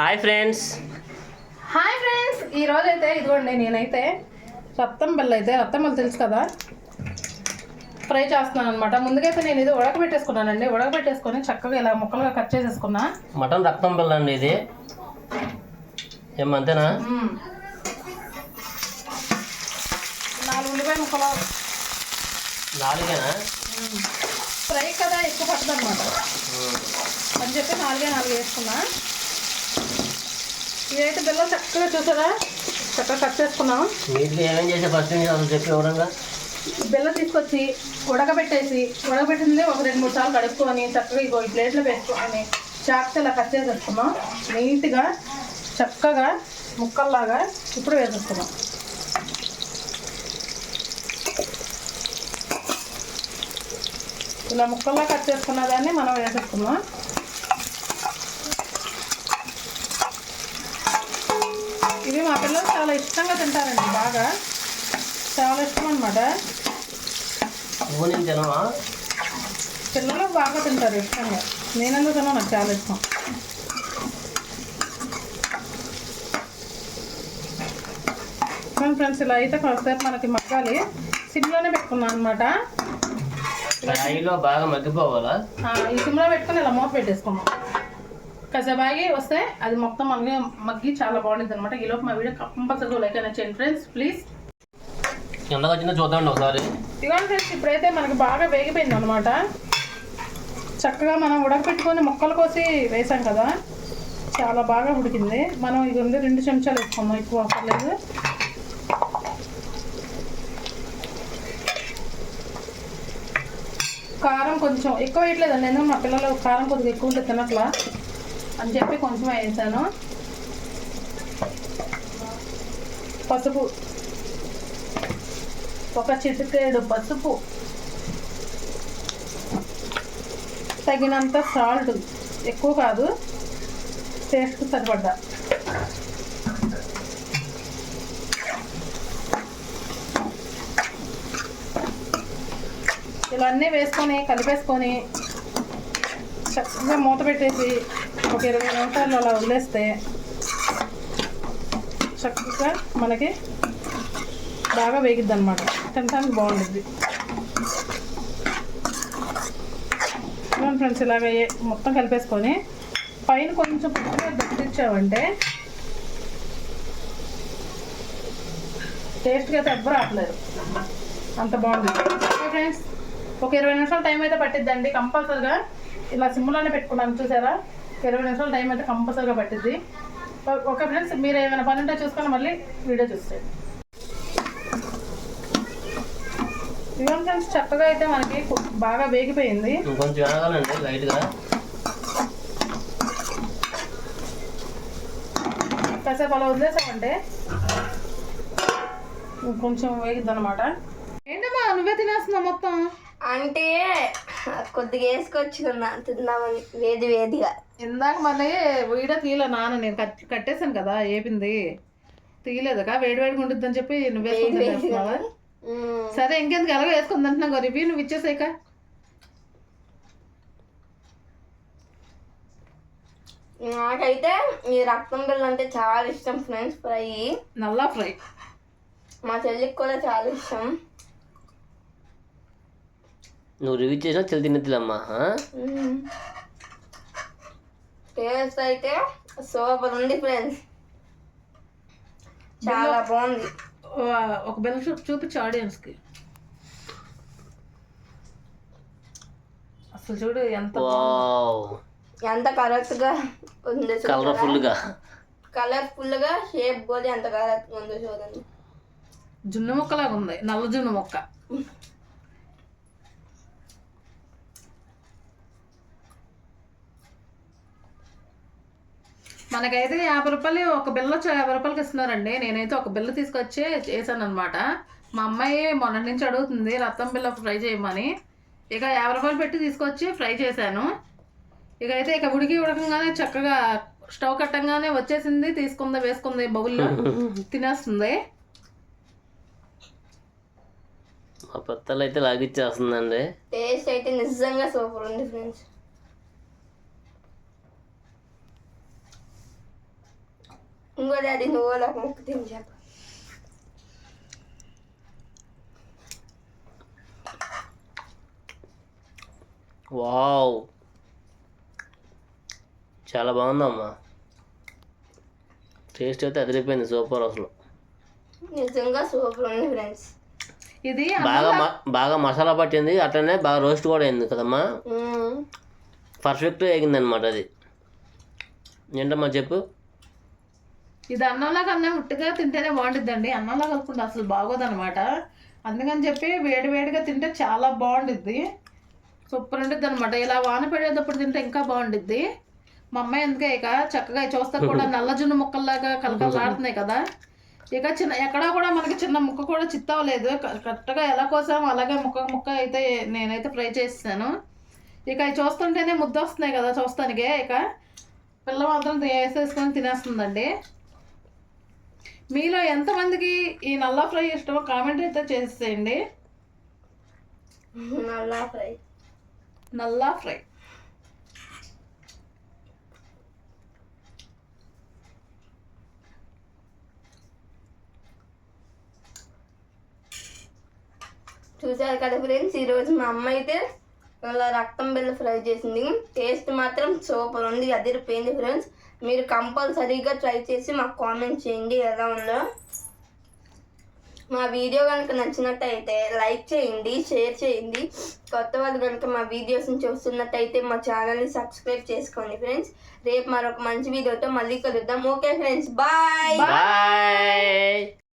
Hi friends hi friends ఈ రోజు అయితే ఇదిగోండి నేనైతే రత్తం బెల్ల అయితే రత్తం బెల్ల తెలుసు కదా? ఫ్రై చేస్తున్నాను అనమాట ముందుకైతే నేను ఇది ఉడకబెట్టేసుకున్నానండి. ఉడకబెట్టేసుకొని చక్కగా ఇలా ముక్కలుగా కట్ చేసేసుకున్నా. మటన్ రక్తం బిల్ల అండి ఇది. ఏమంతేనా. నాలుగు ఉల్లిపాయ ముక్కలు. నాలుగేనా? ఫ్రై కదా ఎక్కువ పట్టదు అనమాట అని చెప్పి నాలుగే నాలుగు వేసుకున్నా. ఇదైతే బెల్లం చక్కగా చూసారా? చక్కగా కట్ చేసుకున్నాం. నీట్గా ఏమేం చేసే ఫస్ట్ నుంచి అసలు చెప్పి వివరంగా. బెల్లం తీసుకొచ్చి ఉడకబెట్టేసి ఉడకబెట్టింది ఒక రెండు మూడు సార్లు కడుక్కొని చక్కగా ఇగో ఈ ప్లేట్లో వేసుకొని చాక్తో ఇలా కట్ చేసేసుకున్నాం. నీట్గా చక్కగా ముక్కల్లాగా ఇప్పుడు వేసేసుకున్నాం. ఇలా ముక్కల్లా కట్ చేసుకున్న దాన్ని మనం వేసేసుకున్నాం ఇవి మా పిల్లలు చాలా ఇష్టంగా తింటారండి బాగా. చాలా ఇష్టం అనమాట పిల్లలు బాగా తింటారు ఇష్టంగా. నేనెందుకు తిన్నా? నాకు చాలా ఇష్టం. ఫ్రెండ్స్ ఇలా అయితే కాసేపు మనకి మగ్గాలి. సిమ్లోనే పెట్టుకున్నాను అనమాట బాగా మగ్గిపోవాలా? ఈ సిమ్లో పెట్టుకుని ఇలా మూత పెట్టేసుకున్నాం కాసేపు ఆగి వస్తే అది మొత్తం మనకి మగ్గి చాలా బాగుంటుంది అనమాట ఈలోపు మా వీడియో కంపల్సరీగా లైక్ అయినా చేయండి ఫ్రెండ్స్ ప్లీజ్. ఎంతకు వచ్చిందో చూద్దామండి ఒకసారి. ఇదిగోండి ఫ్రెండ్స్ ఇప్పుడైతే మనకి బాగా వేగిపోయింది అనమాట చక్కగా మనం ఉడకపెట్టుకొని ముక్కలు కోసి వేసాం కదా చాలా బాగా ఉడికింది. మనం ఇది ఉంది రెండు చెంచాలు వేసుకున్నాం ఎక్కువ అవ్వలేదు కారం కొంచెం ఎక్కువ వేయట్లేదండి ఎందుకంటే మా పిల్లలు కారం కొద్దిగా ఎక్కువ ఉంటే తినట్లా. అని చెప్పి కొంచెం వేసాను. పసుపు. ఒక చిటికేడు పసుపు. తగినంత సాల్ట్. ఎక్కువ కాదు. టేస్ట్ సరిపడ్డా. ఇవన్నీ వేసుకొని కలిపేసుకొని చక్కగా మూత పెట్టేసి ఒక ఇరవై నిమిషాలు అలా వదిలేస్తే చక్కగా మనకి బాగా వేగిద్ది అనమాట తినడానికి బాగుంటుంది ఫ్రెండ్స్ ఇలాగ మొత్తం కలిపేసుకొని పైన కొంచెం పుట్టిగా దట్టించామంటే టేస్ట్గా అయితే ఎవ్వరు రావట్లేదు అంత బాగుంటుంది ఓకే ఫ్రెండ్స్ ఒక ఇరవై నిమిషాలు టైం అయితే పట్టిద్దండి. కంపల్సరిగా ఇలా సిమ్లోనే పెట్టుకున్నాను చూసారా? ఇరవై నిమిషాలు టైం అయితే కంపల్సరిగా పట్టిద్ది. ఓ- ఓకే ఫ్రెండ్స్ మీరు ఏమైనా పని ఉంటే చూసుకొని మళ్ళీ వీడియో చూసేయండి ఇవన్నీ ఫ్రెండ్స్ చక్కగా అయితే మనకి బాగా వేగిపోయింది. లైట్గా. కాసేపు అలా వదిలేసామంటే కొంచెం వేగిద్ది అనమాట ఏంటమ్మా నువ్వే తినేస్తున్నావు మొత్తం? అంటే కొద్దిగా వేసుకొచ్చుకున్నా తిందామని వేది వేదిగా ఇందాక మళ్ళీ వీడియో తీయలే నాన్న నేను కట్ కట్టేశాను కదా ఏపింది. తీయలేదు కా వేడి వేడిగా ఉంటుందని చెప్పి నువ్వు మ్మ్. సరే ఇంకెందుకు ఎలాగో వేసుకుంది అంటున్నావు కదా రివ్యూ నువ్వు ఇచ్చేసాక నాకైతే ఈ రక్తం బిళ్ళ అంటే చాలా ఇష్టం ఫ్రెండ్స్ ఫ్రై. నల్లా ఫ్రై. మా చెల్లికి కూడా చాలా ఇష్టం. నువ్వు రివ్యూ చేసినా చెల్లి తిన్నదిలమ్మా మ్మ్. టేస్ట్ అయితే సూపర్ ఉంది ఫ్రెండ్స్ చాలా బాగుంది. ఒక బెల్ షూప్ చూపించు ఆడియన్స్కి అసలు చూడు ఎంత ఎంత కరెక్ట్గా ఉంది కలర్ఫుల్గా కలర్ఫుల్గా షేప్ కూడా ఎంత కరెక్ట్గా ఉందో చూడండి. జున్ను మొక్కలాగా ఉంది నల్ల జున్ను మొక్క. మనకైతే యాభై రూపాయలు ఒక బిల్ల వచ్చి యాభై రూపాయలకి ఇస్తున్నారండి. నేనైతే ఒక బిల్ల తీసుకొచ్చి చేశాను అనమాట మా అమ్మాయి మొన్నటి నుంచి అడుగుతుంది రత్తం బిల్ల ఫ్రై చేయమని. ఇక యాభై రూపాయలు పెట్టి తీసుకొచ్చి ఫ్రై చేశాను. ఇక అయితే ఇక ఉడికి ఉడకంగానే చక్కగా స్టవ్ కట్టంగానే వచ్చేసింది తీసుకుంది వేసుకుంది బౌల్లో తినేస్తుంది. మా పెద్దలు అయితే లాగిచ్చేస్తుందండి. టేస్ట్ అయితే నిజంగా సూపర్ ఉంది ఫ్రెండ్స్. ఇంకోటి అది నువ్వు ముక్క వావ్ చాలా బాగుందమ్మా టేస్ట్ అయితే అదిరిపోయింది సూపర్ అసలు నిజంగా సూపర్ ఉంది ఫ్రెండ్స్ ఇది బాగా బాగా మసాలా పట్టింది అట్లనే బాగా రోస్ట్ కూడా అయింది కదమ్మా పర్ఫెక్ట్ ఎగిందనమాట అది ఏంటమ్మా చెప్పు ఇది అన్నంలో కన్నా ఉట్టుగా తింటేనే బాగుంటుందండి అన్నంలో కలుపుకుంటే అసలు బాగోదన్నమాట. అందుకని చెప్పి వేడి వేడిగా తింటే చాలా బాగుండిద్ది. సూపర్ ఉంటుంది అనమాట ఇలా వాన పడేటప్పుడు తింటే ఇంకా బాగుండిద్ది. మా అమ్మాయి ఎందుకే ఇక చక్కగా చూస్తే కూడా నల్ల జున్ను ముక్కల్లాగా కలకలాడుతున్నాయి కదా. ఇక చిన్న ఎక్కడా కూడా మనకి చిన్న ముక్క కూడా చిత్తవలేదు. కరెక్ట్గా ఎలా కోసామో అలాగే ముక్క ముక్క అయితే నేనైతే ఫ్రై చేస్తాను ఇక అవి చూస్తుంటేనే ముద్ద వస్తున్నాయి కదా చూస్తానికే. ఇక పిల్ల మాత్రం వేసేసుకొని తినేస్తుందండి. మీలో ఎంతమందికి ఈ నల్ల ఫ్రై ఇష్టమో కామెంట్ అయితే చేసేయండి. నల్లా ఫ్రై. నల్ల ఫ్రై. చూసారు కదా ఫ్రెండ్స్ ఈరోజు మా అమ్మ అయితే ఇలా రక్తం బిల్ల ఫ్రై చేసింది. టేస్ట్ మాత్రం సూపర్ ఉంది అదిరిపోయింది ఫ్రెండ్స్. మీరు కంపల్సరీగా ట్రై చేసి మాకు కామెంట్ చేయండి ఎలా ఉందో. మా వీడియో కనుక నచ్చినట్టయితే లైక్ చేయండి షేర్ చేయండి. కొత్త వాళ్ళు కనుక మా వీడియోస్ని చూస్తున్నట్టయితే మా ఛానల్ని సబ్స్క్రైబ్ చేసుకోండి ఫ్రెండ్స్. రేపు మరొక మంచి వీడియోతో మళ్ళీ కలుద్దాం. Okay friends bye. బాయ్.